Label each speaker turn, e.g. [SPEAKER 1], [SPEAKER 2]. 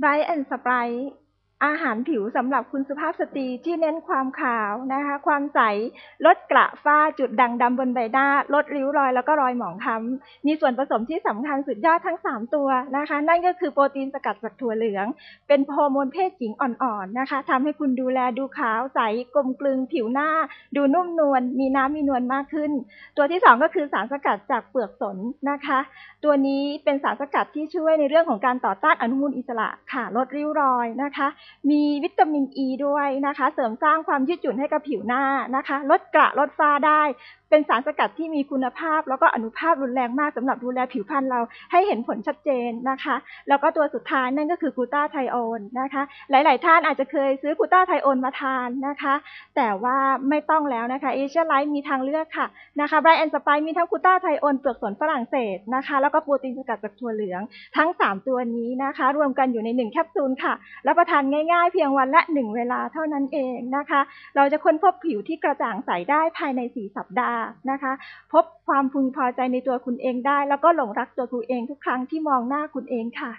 [SPEAKER 1] ไบรท์แอนด์สไปร์ อาหารผิวสำหรับคุณสุภาพสตรีที่เน้นความขาวนะคะ ความใสลดกระฝ้าจุดด่างดำบนใบหน้า ลดริ้วรอยแล้วก็รอยหมองคล้ำมีส่วนผสมที่สำคัญสุดยอดทั้ง 3 ตัวนะคะ นั่นก็คือโปรตีนสกัดจากถั่วเหลือง เป็นฮอร์โมนเพศหญิงอ่อนๆนะคะทำให้คุณดูแลดูขาวใสกลมกลึงผิวหน้า ดูนุ่มนวลมีน้ำมีนวลมากขึ้น ตัวที่ 2 ก็คือสารสกัดจากเปลือกสนนะคะ ตัวนี้เป็นสารสกัดที่ช่วยในเรื่องของการต่อต้านอนุมูลอิสระค่ะลดริ้วรอยนะคะมีวิตามินอ e ีด้วยนะคะ เสริมสร้างความยืดหยุ่นให้กับผิวหน้านะคะ ลดกระลดฝ้าได้ เป็นสารสกัดที่มีคุณภาพ แล้วก็อนุภาพรุนแรงมากสำหรับดูแลผิวพรรณเราให้เห็นผลชัดเจนนะคะ แล้วก็ตัวสุดท้ายนั่นก็คือกูต้าไทโอนนะคะ หลาย ๆ ท่านอาจจะเคยซื้อกูต้าไทโอนมาทานนะคะ แต่ว่าไม่ต้องแล้วนะคะเอเชียไลท์มีทางเลือกค่ะนะคะไบรแอนสไปมีทั้งกูต้าไทโอนเปลือกสนฝรั่งเศสนะคะ แล้วก็โปรตีนสกัดจากถั่วเหลืองทั้ง 3 ตัวนี้นะคะ รวมกันอยู่ใน1แคปซูลค่ะรับประทานง่ายๆ เพียงวันละหนึ่งเวลาเท่านั้นเองนะคะ เราจะค้นพบผิวที่กระจ่างใสได้ภายใน 4 สัปดาห์นะคะ พบความพึงพอใจในตัวคุณเองได้ แล้วก็หลงรักตัวคุณเองทุกครั้งที่มองหน้าคุณเองค่ะ